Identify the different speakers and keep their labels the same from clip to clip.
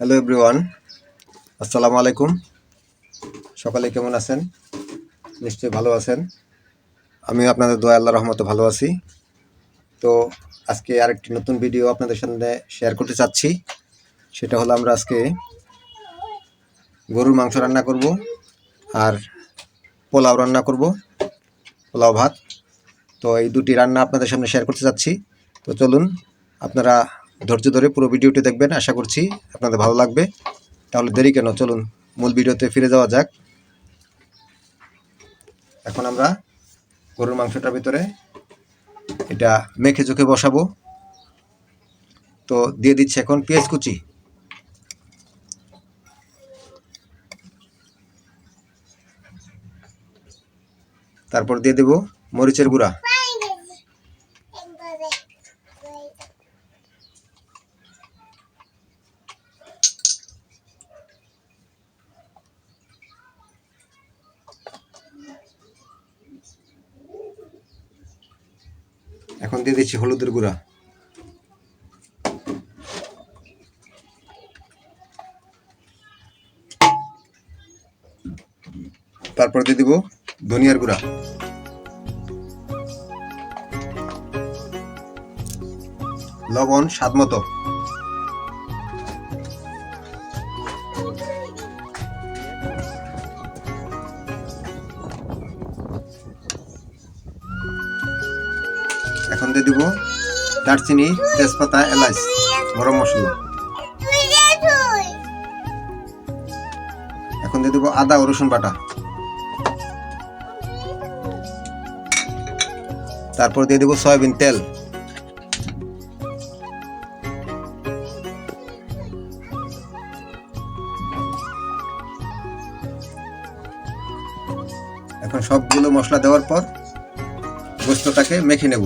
Speaker 1: Hello everyone আসসালামু আলাইকুম সকালে কেমন আছেন? নিশ্চয়ই ভালো আছেন। আমিও আপনাদের দোয়া আল্লাহ রহমতে ভালো আছি। তো আজকে আরেকটি নতুন ভিডিও আপনাদের সামনে শেয়ার করতে চাচ্ছি। সেটা হলো আমরা আজকে গরুর মাংস রান্না করব আর পোলাও রান্না করব, পোলাও ভাত। তো এই দুটি রান্না আপনাদের সামনে শেয়ার করতে চাচ্ছি। তো চলুন, আপনারা ধৈর্য ধরে পুরো ভিডিওটি দেখবেন, আশা করছি আপনাদের ভালো লাগবে। তাহলে দেরি কেন, চলুন মূল ভিডিওতে ফিরে যাওয়া যাক। এখন আমরা গরুর মাংসটার ভিতরে এটা মেখে চোখে বসাবো। তো দিয়ে দিচ্ছি এখন পেঁয়াজ কুচি। তারপর দিয়ে দেব মরিচের গুঁড়া। এখন দিয়ে দিচ্ছি হলুদের গুঁড়া। তারপর দিয়ে দিব ধনিয়ার গুঁড়া। লবণ স্বাদ মতো। এখন দিয়ে দিব দারচিনি, তেজপাতা, এলাচ, গরম মশলা। এখন দিয়ে দিব আদা ও রসুন বাটা। তারপর দিয়ে দিব সয়াবিন তেল। এখন সবগুলো মশলা দেওয়ার পর গোস্তটাকে মেখে নেব।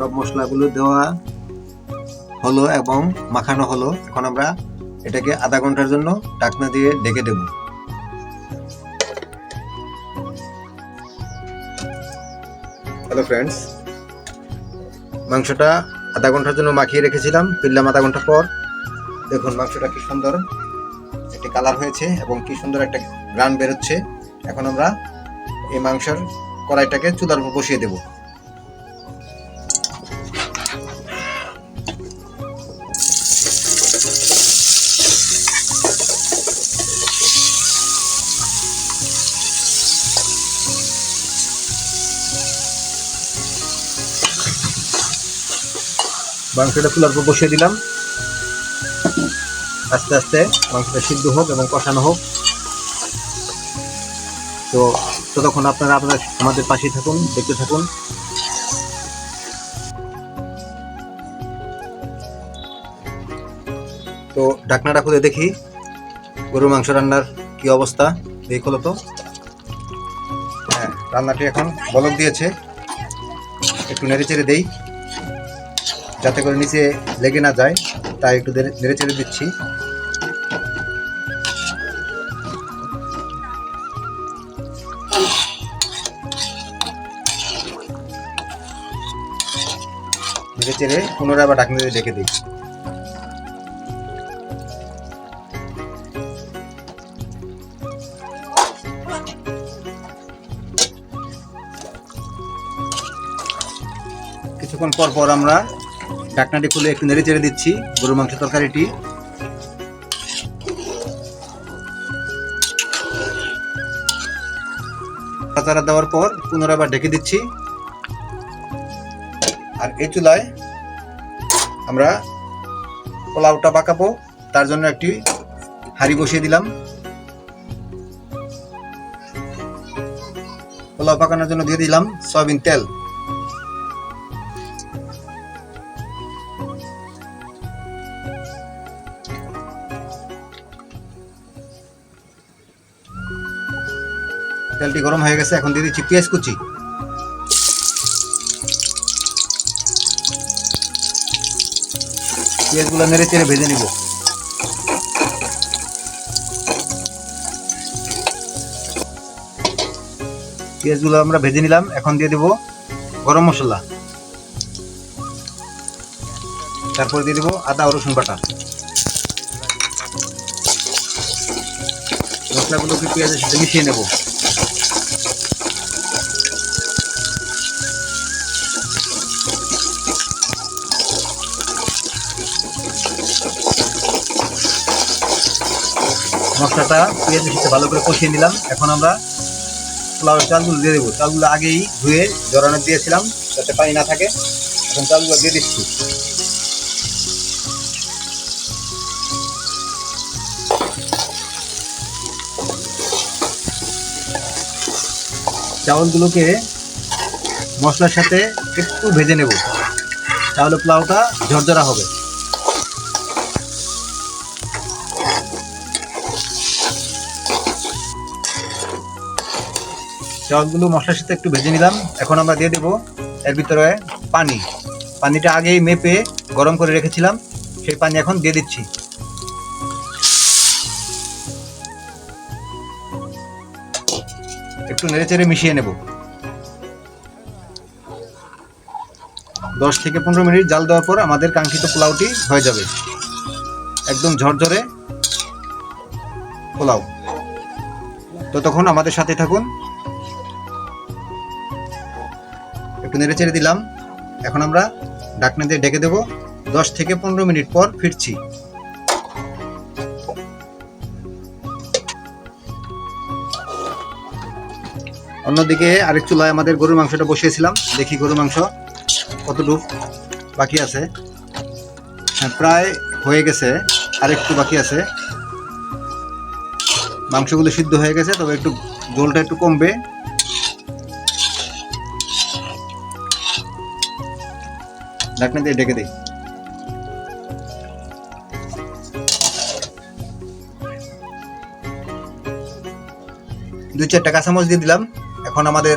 Speaker 1: সব মশলাগুলো দেওয়া হলো এবং মাখানো হলো। এখন আমরা এটাকে আধা ঘণ্টার জন্য ঢাকনা দিয়ে ঢেকে দেব। হ্যালো ফ্রেন্ডস মাংসটা আধা ঘণ্টার জন্য মাখিয়ে রেখেছিলাম ফিরলাম আধা ঘণ্টা পর। দেখুন মাংসটা কি সুন্দর একটি কালার হয়েছে এবং কি সুন্দর একটা গ্রান বেরোচ্ছে। এখন আমরা এই মাংসের কড়াইটাকে চুলার উপর বসিয়ে দেবো। মাংসটা চুলার উপর বসিয়ে দিলাম। আস্তে আস্তে মাংসটা সিদ্ধ হোক এবং কষানো হোক। তো ততক্ষণ আপনারা আপনারা আমাদের পাশেই থাকুন, দেখতে থাকুন। তো ঢাকনাটা খুলে দেখি, গরুর মাংস রান্নার কি অবস্থা, দেখো তো। হ্যাঁ রান্নাটি এখন বলক দিয়েছে, একটু নেড়ে চেড়ে দেই। যাতে করে নিচে লেগে না যায়, তাই একটু নেড়ে চেড়ে দিচ্ছি। নেড়ে চেড়ে পুনরায় আবার ঢাকনা দিয়ে ঢেকে দিই। কিছুক্ষণ পর পর আমরা ঢাকনাটি খুলে একটু নেড়ে চেড়ে দিচ্ছি গরুর মাংস তরকারিটি। চারা দেওয়ার পর পুনরায় আবার ঢেকে দিচ্ছি। আর এই চুলায় আমরা পোলাওটা পাকাবো, তার জন্য একটি হাঁড়ি বসিয়ে দিলাম। পোলাও পাকানোর জন্য দিয়ে দিলাম সয়াবিন তেল। তেলটি গরম হয়ে গেছে, এখন দিয়ে দিচ্ছি পেঁয়াজ কুচি। পেঁয়াজগুলো নেড়ে চেড়ে ভেজে নিব। পেঁয়াজগুলো আমরা ভেজে নিলাম, এখন দিয়ে দেব গরম মশলা। তারপর দিয়ে দেব আদা রসুন বাটা। মশলাগুলোকে পেঁয়াজের সাথে মিশিয়ে নেব। মশলাটা পেঁয়াজের সাথে ভালো করে কষিয়ে নিলাম। এখন আমরা পোলাওয়ের চালগুলো দিয়ে দেবো। চালগুলো আগেই ধুয়ে জড়ানো দিয়েছিলাম যাতে পানি না থাকে। এখন চালগুলো দিয়ে দিচ্ছি। চাউলগুলোকে মশলার সাথে একটু ভেজে নেব। তাহলে পোলাওটা ঝরঝরা হবে। চাউলগুলো মশলার সাথে একটু ভেজে নিলাম। এখন আমরা দিয়ে দেবো এর ভিতরে পানি। পানিটা আগেই মেপে গরম করে রেখেছিলাম। সেই পানি এখন দিয়ে দিচ্ছি। একটু নেড়েচেড়ে মিশিয়ে নেব। দশ থেকে পনেরো মিনিট জাল দেওয়ার পর আমাদের কাঙ্ক্ষিত পোলাওটি হয়ে যাবে। একদম ঝরঝরে পোলাও। তো তখন আমাদের সাথে থাকুন। একটু নেড়ে চেড়ে দিলাম। এখন আমরা ঢাকনা দিয়ে ডেকে দেবো। দশ থেকে পনেরো মিনিট পর ফিরছি। অন্যদিকে আরেক চুলায় আমাদের গরুর মাংসটা বসিয়েছিলাম। দেখি গরুর মাংস কতটুক বাকি আছে। হ্যাঁ প্রায় হয়ে গেছে। আরেকটু বাকি আছে। মাংসগুলো সিদ্ধ হয়ে গেছে, তবে একটু জলটা একটু কমবে। ঢাকনা দিয়ে ডেকে দিই। দুই চারটা কাঁচামচ দিয়ে দিলাম। এখন আমাদের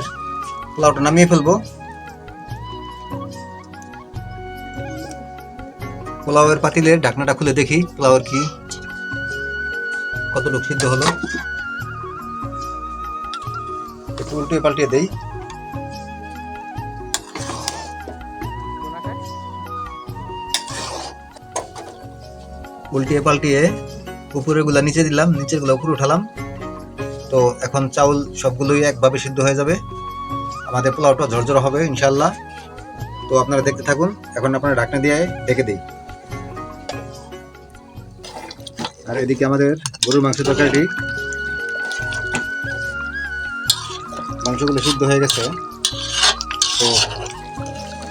Speaker 1: পোলাওটা নামিয়ে ফেলব। পোলাওয়ের পাতিলের ঢাকনাটা খুলে দেখি, পোলাওয়ের কি কতটুকু সিদ্ধ হলো। উল্টে পাল্টিয়ে দেই। উল্টিয়ে পাল্টিয়ে উপরেরগুলা নিচে দিলাম নিচেরগুলা উপরে উঠালাম। তো এখন চাউল সবগুলোই একভাবে সিদ্ধ হয়ে যাবে। আমাদের পোলাওটা ঝরঝর হবে ইনশাল্লাহ তো আপনারা দেখতে থাকুন, এখন আপনারা ঢাকনা দিয়ে ডেকে দিই। আর এদিকে আমাদের গরুর মাংস তরকারিটি। মাংসগুলো সিদ্ধ হয়ে গেছে। তো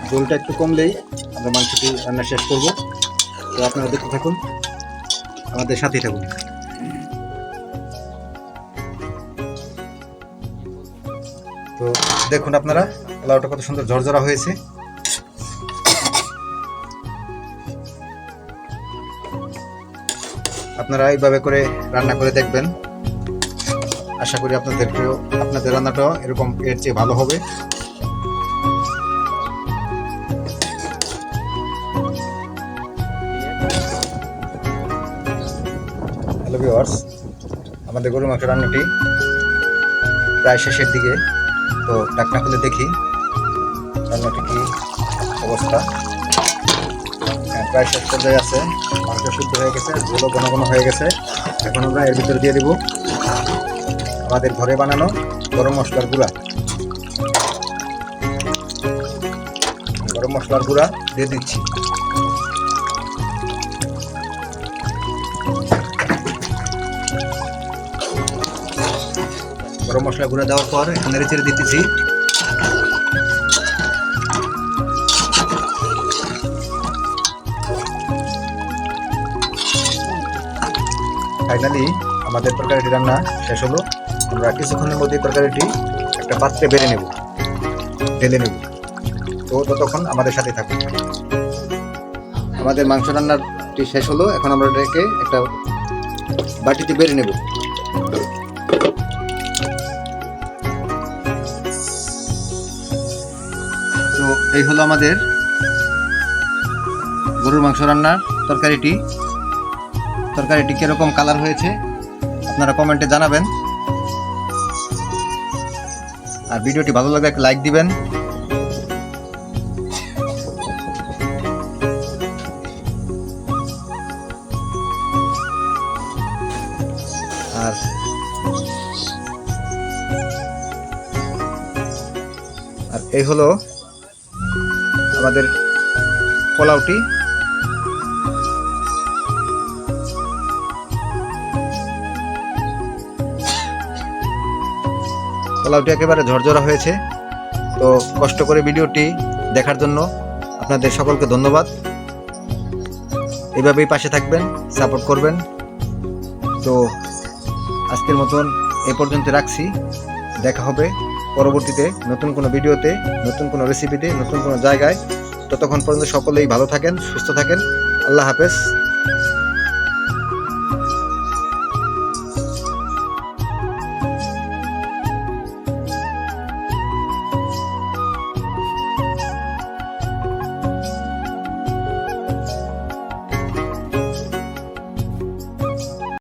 Speaker 1: ঝোলটা একটু কমলেই আমরা মাংসটি রান্না শেষ করব। তো আপনারা দেখতে থাকুন। আমাদের সাথেই থাকুন। তো দেখুন আপনারা পোলাওটা কত সুন্দর ঝরঝরা হয়েছে। আপনারা এইভাবে করে রান্না করে দেখবেন। আশা করি আপনাদেরকেও, আপনাদের রান্নাটাও এরকম এর চেয়ে ভালো হবে। ভিওয়ার্স আমাদের গরু মাংস রান্নাটি প্রায় শেষের দিকে। তো ডাকনা খুলে দেখি রান্নাটি কি অবস্থা। হ্যাঁ, প্রায় শেষ পর্যায়ে আছে। মাংস শুদ্ধ হয়ে গেছে ঝোলও ঘন ঘন হয়ে গেছে। এখন আমরা এর ভিতরে দিয়ে দিব আমাদের ঘরে বানানো গরম মশলার গুঁড়া। গরম মশলার গুঁড়া দিয়ে দিচ্ছি। গরম মশলা গুঁড়া দেওয়ার পর এখন চেড়ে দিতেছি। ফাইনালি আমাদের তরকারিটি রান্না শেষ হলো। আমরা কিছুক্ষণের মধ্যে তরকারিটি একটা পাত্রে বেড়ে নেব, ঢেলে নেব। তো ততক্ষণ আমাদের সাথে থাকুন। আমাদের মাংস রান্নাটি শেষ হলো। এখন আমরা এটাকে একটা বাটিতে বেড়ে নেব। এই হলো আমাদের গরুর মাংস রান্নার তরকারিটি। তরকারিটি কীরকম কালার হয়েছে, আপনারা কমেন্টে জানাবেন। আর ভিডিওটি ভালো লাগলে একটা লাইক দিবেন। আর আর এই হলো আমাদের পোলাওটি পোলাওটি একেবারে ঝরঝরা হয়েছে। তো কষ্ট করে ভিডিওটি দেখার জন্য আপনাদের সকলকে ধন্যবাদ। এভাবেই পাশে থাকবেন সাপোর্ট করবেন। তো আজকের মতন এ পর্যন্ত রাখছি। দেখা হবে। পরবর্তীতে নতুন কোনো ভিডিওতে, নতুন কোনো রেসিপিতে নতুন কোনো জায়গায়, ততক্ষণ পর্যন্ত সকলেই ভালো থাকেন, সুস্থ থাকেন। আল্লাহ হাফেজ।